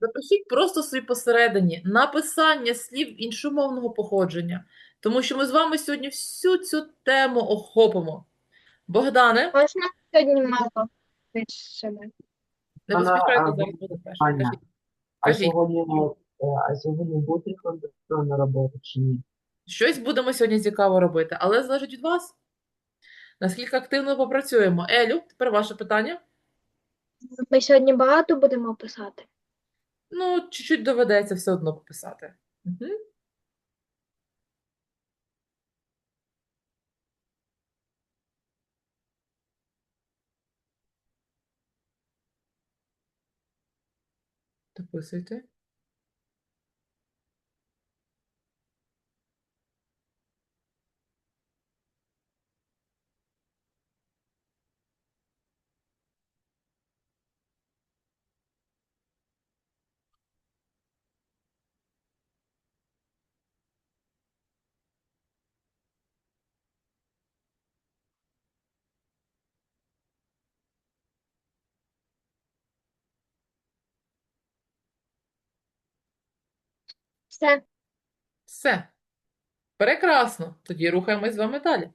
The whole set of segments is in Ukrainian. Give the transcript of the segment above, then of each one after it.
Запишіть просто собі посередині написання слів іншомовного походження, тому що ми з вами сьогодні всю цю тему охопимо. Богдане, Можна сьогодні мало пишемо? не поспішайте, а, зараз буде перший. Аня, Кажіть, а кажіть. сьогодні, е, а сьогодні буде приходити на роботу чи ні? щось будемо сьогодні цікаво робити, але залежить від вас. Наскільки активно попрацюємо. Елю, тепер ваше питання. Ми сьогодні багато будемо писати. Ну, чуть-чуть доведеться все одно пописати. Угу. Дописуйте. Все. Все. Прекрасно. Тоді рухаємось з вами далі.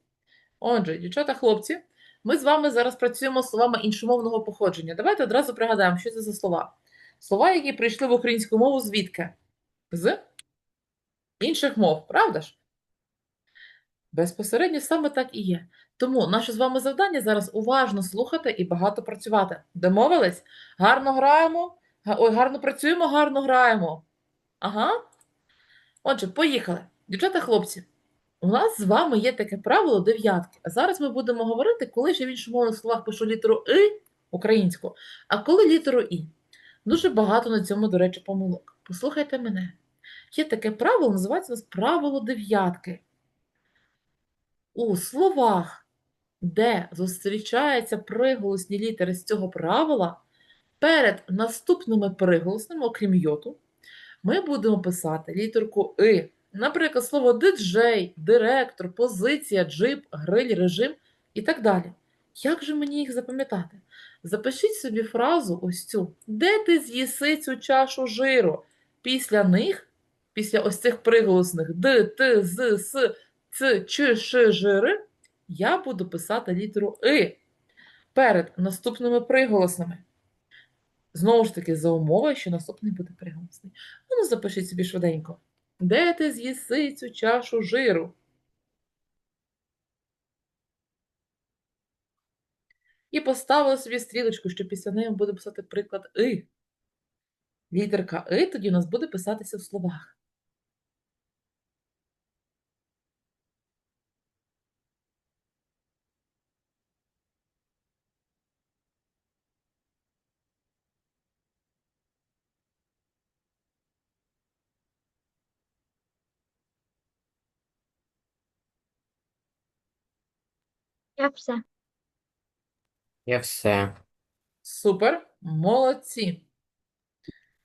Отже, дівчата, хлопці, ми з вами зараз працюємо з словами іншомовного походження. Давайте одразу пригадаємо, що це за слова. Слова, які прийшли в українську мову звідки? З інших мов, правда ж? Безпосередньо саме так і є. Тому наше з вами завдання зараз уважно слухати і багато працювати. Домовились? Гарно граємо. Ой, гарно працюємо, гарно граємо. Ага. Отже, поїхали. Дівчата, хлопці, у нас з вами є таке правило дев'ятки. А зараз ми будемо говорити, коли ж я в іншомовних словах пишу літеру И українську, а коли літеру І. Дуже багато на цьому, до речі, помилок. Послухайте мене. Є таке правило, називається у нас правило дев'ятки. У словах, де зустрічаються приголосні літери з цього правила, перед наступними приголосними, окрім йоту, ми будемо писати літерку И. Наприклад, слово диджей, директор, позиція, джип, гриль, режим і так далі. Як же мені їх запам'ятати? Запишіть собі фразу ось цю. Де ти з'їси цю чашу жиру? Після них, після ось цих приголосних д, т, з, с, ц, ч, ш, жири, я буду писати літеру И перед наступними приголосними. Знову ж таки, за умови, що наступний буде приголосний. Ну, запишіть собі швиденько. Де ти з'їси цю чашу жиру? І поставили собі стрілочку, що після неї буде писати приклад И. Літерка И тоді у нас буде писатися в словах. Я все. Я все. Супер, молодці.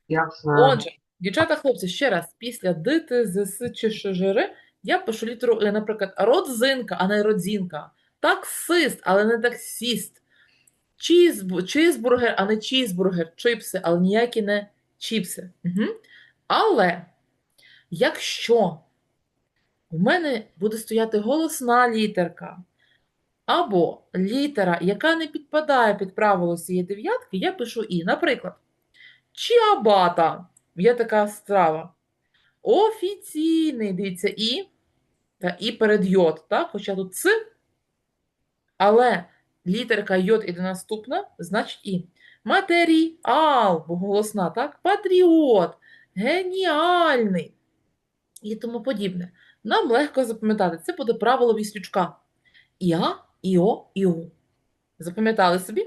Я все. Отже, дівчата, хлопці, ще раз, після Д, Т, З, С чи Ш, Ж, Р я пишу літеру наприклад, родзинка, а не родзінка. Таксист, але не таксіст. Чізб... Чізбургер, а не чізбургер. Чипси, але ніякі не чіпси. Угу. Але якщо в мене буде стояти голосна літерка, або літера, яка не підпадає під правило цієї дев'ятки, я пишу І. Наприклад, чіабата є така страва. Офіційний, дивіться, І та І перед йод, так? Хоча тут Ц, але літерка йод іде наступна, значить І. Матеріал, бо голосна, так? Патріот, геніальний і тому подібне. Нам легко запам'ятати. Це буде правило віслючка. Іа, Іо, Іу. Запам'ятали собі?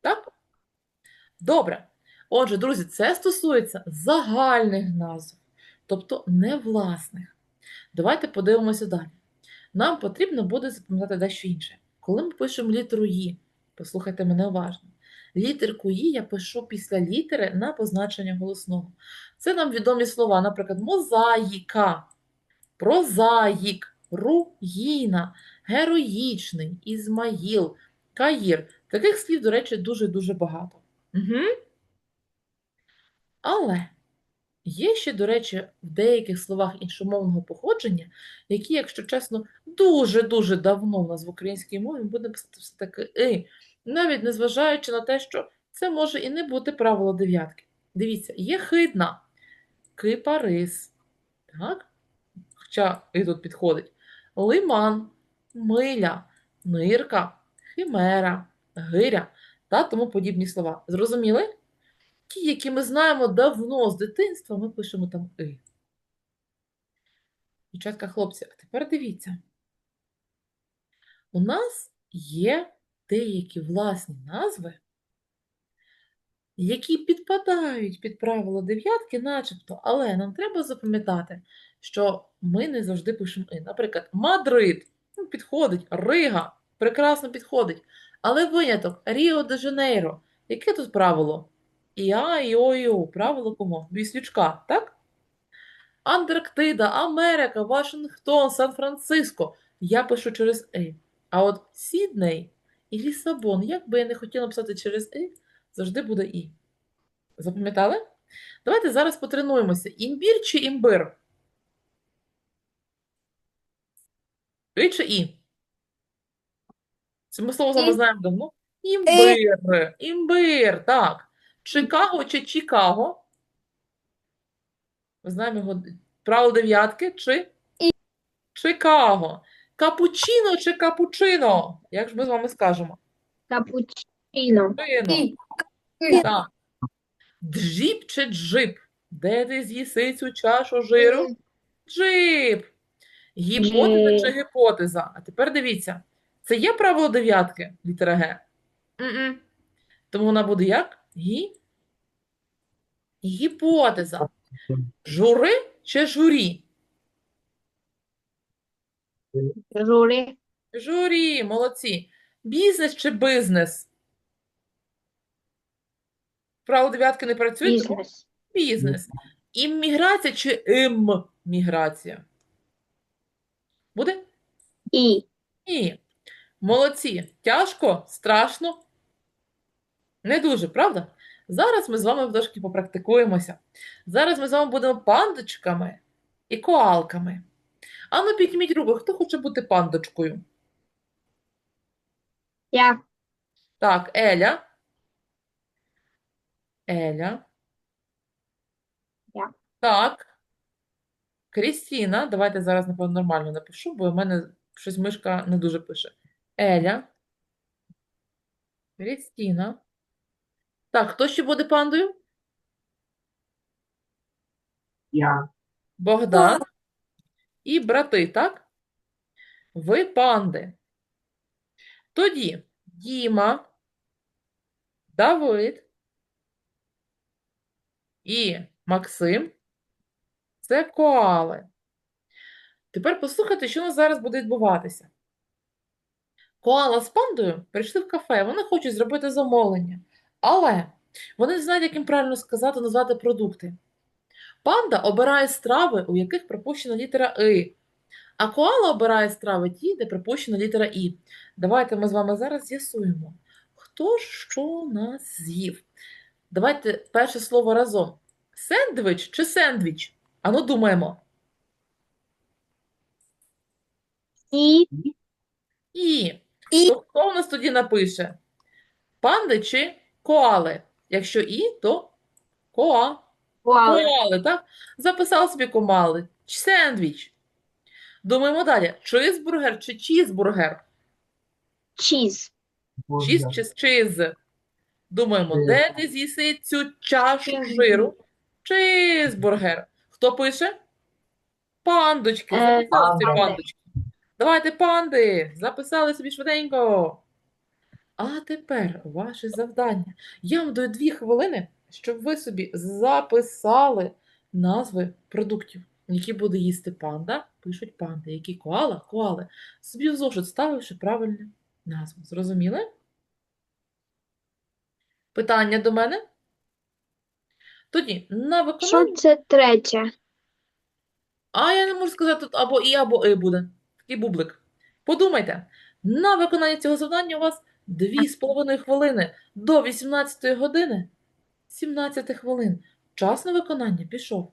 Так? Добре. Отже, друзі, це стосується загальних назв, тобто не власних. Давайте подивимося далі. Нам потрібно буде запам'ятати дещо інше. Коли ми пишемо літеру «Ї», послухайте мене уважно. Літерку «Ї» я пишу після літери на позначення голосного. Це нам відомі слова, наприклад, мозаїка, прозаїк, руїна, героїчний, Ізмаїл, Каїр. Таких слів, до речі, дуже-дуже багато. Угу. Але є ще, до речі, в деяких словах іншомовного походження, які, якщо чесно, дуже-дуже давно в нас в українській мові буде писати все таки «и», навіть незважаючи на те, що це може і не бути правило дев'ятки. Дивіться, є хидна, кипарис, так? Хоча і тут підходить. Лиман, миля, нирка, химера, гиря та тому подібні слова. Зрозуміли? Ті, які ми знаємо давно з дитинства, ми пишемо там «и». Дівчатка, хлопці, а тепер дивіться. У нас є деякі власні назви, які підпадають під правило дев'ятки, начебто, але нам треба запам'ятати, що ми не завжди пишемо «и». Наприклад, Мадрид ну, підходить, Рига прекрасно підходить. Але виняток Ріо де Жанейро. Яке тут правило? Іа, іо, іо. Правило кому? Віслючка, так? Антарктида, Америка, Вашингтон, Сан-Франциско. Я пишу через «и». А от Сідней і Лісабон, як би я не хотіла писати через «и», завжди буде «і». Запам'ятали? Давайте зараз потренуємося. Імбір чи імбир? Чи «і»? Це ми слово з вами знаємо давно. Імбир, імбир, так. Чикаго чи Чикаго? Ми знаємо його правило дев'ятки чи Чикаго. Капучино чи капучино? Як ж ми з вами скажемо? Капучино. Чино. Так. Джіп чи джип? Де ти з'їси цю чашу жиру? Джип. Гіпотеза чи гіпотеза? А тепер дивіться. Це є правило дев'ятки, літера Г? М-м. Тому вона буде як? Гі? Гіпотеза. Жури чи журі? Журі. Журі, молодці. Бізнес чи бизнес? Правило дев'ятки не працює, Бізнес. бізнес. Імміграція чи імміграція? Буде? І. Ні. Молодці. Тяжко? Страшно? Не дуже, правда? Зараз ми з вами трошки попрактикуємося. Зараз ми з вами будемо пандочками і коалками. Ану, підніміть руку, хто хоче бути пандочкою? Я. Так, Еля. Еля. Я. Так. Крістіна. Давайте зараз, напевно, нормально напишу, бо в мене щось мишка не дуже пише. Еля. Крістіна. Так, хто ще буде пандою? Я. Богдан. І брати, так? Ви панди. Тоді Діма, Давид і Максим це коали. Тепер послухайте, що у нас зараз буде відбуватися. Коала з пандою прийшли в кафе, вони хочуть зробити замовлення. Але вони не знають, як їм правильно сказати, назвати продукти. Панда обирає страви, у яких пропущена літера И. А коала обирає страви ті, де пропущена літера І. Давайте ми з вами зараз з'ясуємо, хто ж що нас з'їв. Давайте перше слово разом. Сендвіч чи сендвіч? Ану думаємо. І. І. То хто в нас тоді напише? Панди чи коали? Якщо і, то коа. Коали. Коали, так? Записав собі комали. Сендвіч. Думаємо далі. Чизбургер чи чізбургер? Чіз. Чіз чи чиз? Думаємо, де ти з'їси цю чашу жиру? Чизбургер. Хто пише? Пандочки. Е, Записали собі пандочки. Давайте панди. Записали собі швиденько. А тепер ваше завдання. Я вам даю дві хвилини, щоб ви собі записали назви продуктів, які буде їсти панда, пишуть панди, які коала, коали. Собі в зошит ставивши правильну назву. Зрозуміли? Питання до мене? Тоді на виконання. Що це третє? А я не можу сказати тут або і, або і буде. Такий бублик. Подумайте, на виконання цього завдання у вас 2,5 хвилини до 18 години 17 хвилин. Час на виконання пішов.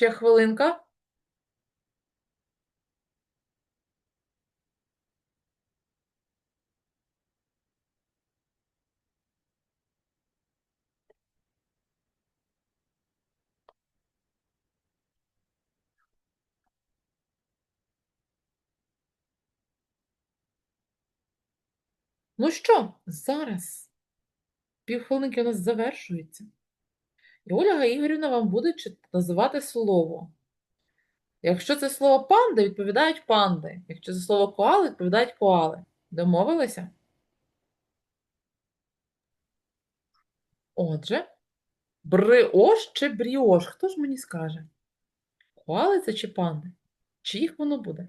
Ще хвилинка. Ну що, зараз півхвилинки у нас завершується. І Ольга Ігорівна вам буде називати слово. Якщо це слово панда, відповідають панди. Якщо це слово коали, відповідають коали. Домовилися? Отже, бриош чи бріош? Хто ж мені скаже? Коали це чи панди? Чиїх воно буде?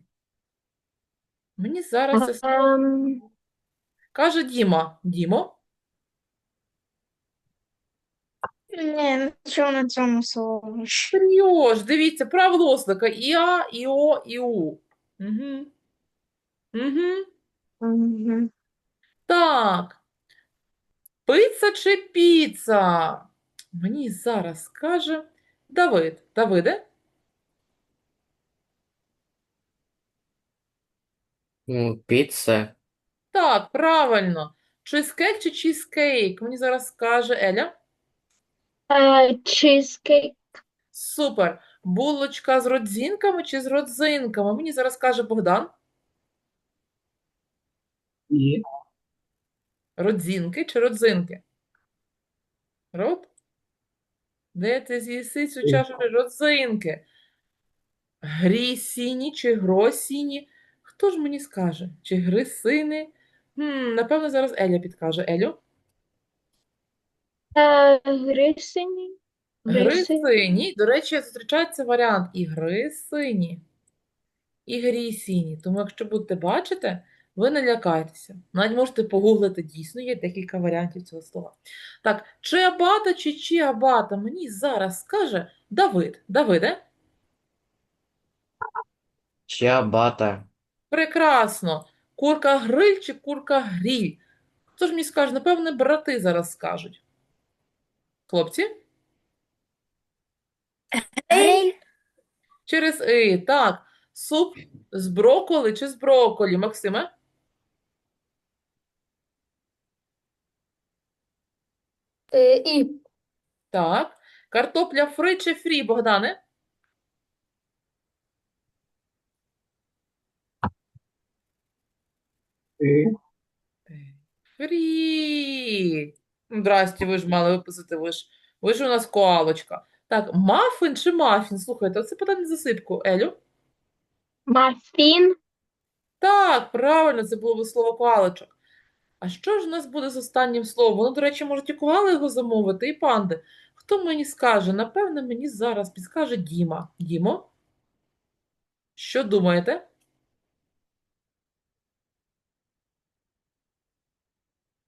Мені зараз це слово Ем, каже Діма. Дімо? Ні, нічого на цьому слові. Бріош, дивіться, правоголосника. І А, і О, і У. Угу. Угу. Мгм. Так. Пицца чи піца? Мені зараз скаже Давид. Давиде? Ну, піца. Так, правильно. Чизкейк чи чізкейк? Мені зараз скаже Еля. Чизкейк. Супер. Булочка з родзинками чи з родзинками? Мені зараз каже Богдан. І Родзинки чи родзинки? Род? Де ти з'їси цю чашу родзинки? Грісіні чи гросіні? Хто ж мені скаже? Чи грисини? Хм, напевно, зараз Еля підкаже. Елю? Е, грисині. Грисині. Грисині. До речі, зустрічається варіант і грисині, і грісіні. Тому, якщо будете бачити, ви не лякайтеся. Навіть можете погуглити, дійсно є декілька варіантів цього слова. Так, чиабата чи чиабата? Мені зараз скаже Давид. Давиде? Чиабата. Прекрасно. Курка гриль чи курка гріль? Хто ж мені скаже? Напевне, брати зараз скажуть. Хлопці? Гриль. Через «и». Так. Суп з брокколі чи з брокколі? Максиме? Е, І. Так. Картопля фри чи фрі, Богдане? ти Фрі. Здрасте, ви ж мали виписати, ви ж, ви ж у нас коалочка. Так, мафин чи мафін? Слухайте, оце питання засипку. Елю? Мафін. Так, правильно, це було би слово паличок. А що ж у нас буде з останнім словом? Воно, до речі, можуть і коали його замовити, і панди. Хто мені скаже? Напевно, мені зараз підскаже Діма. Дімо? Що думаєте?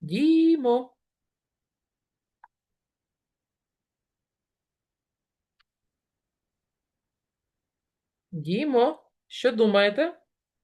Дімо. Дімо, що думаєте?